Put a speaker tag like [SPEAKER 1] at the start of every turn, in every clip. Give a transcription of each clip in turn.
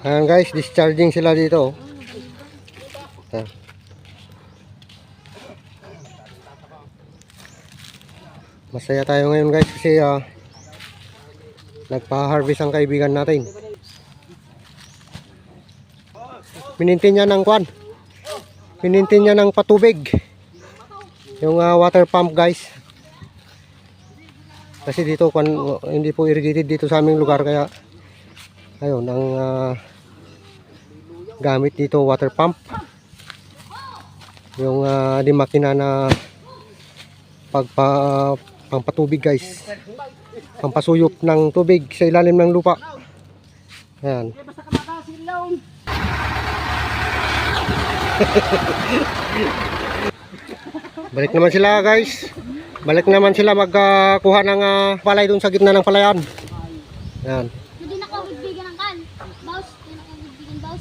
[SPEAKER 1] Ayan guys, discharging sila dito. Ayan. Masaya tayo ngayon guys kasi ah, nagpa-harvest ang kaibigan natin. Pinintin niya ng kwan. Pinintin niya ng patubig. Yung ah, water pump guys. Kasi dito kwan, hindi po irrigated dito sa aming lugar kaya ayun ang ah, gamit dito water pump. Yung uh, di makina na pagpa pangpatubig guys. Pampasuyop ng tubig sa ilalim ng lupa. Ayan. Balik naman sila guys. Balik naman sila magkuha ng ah, palay dun sa gitna ng palayan. Ayan.
[SPEAKER 2] Bibigyan ng kan. Boss, hindi na ako bibigyan boss.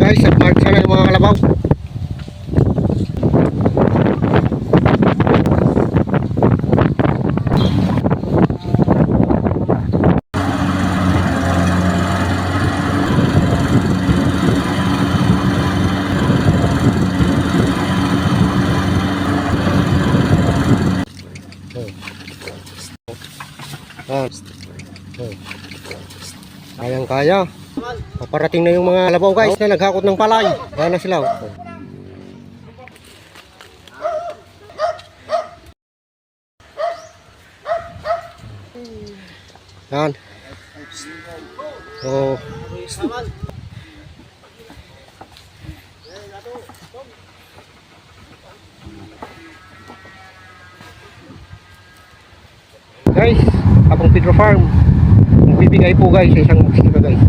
[SPEAKER 1] Guys, nag-mark sana yung mga kalabaw. Oh. Kayang kaya. Paparating na yung mga labaw guys na naghakot ng palay. Ayan na sila. oh. Yan. Oh. Guys, Apong Pedro Farm. Magbibigay po guys sa isang magsika guys.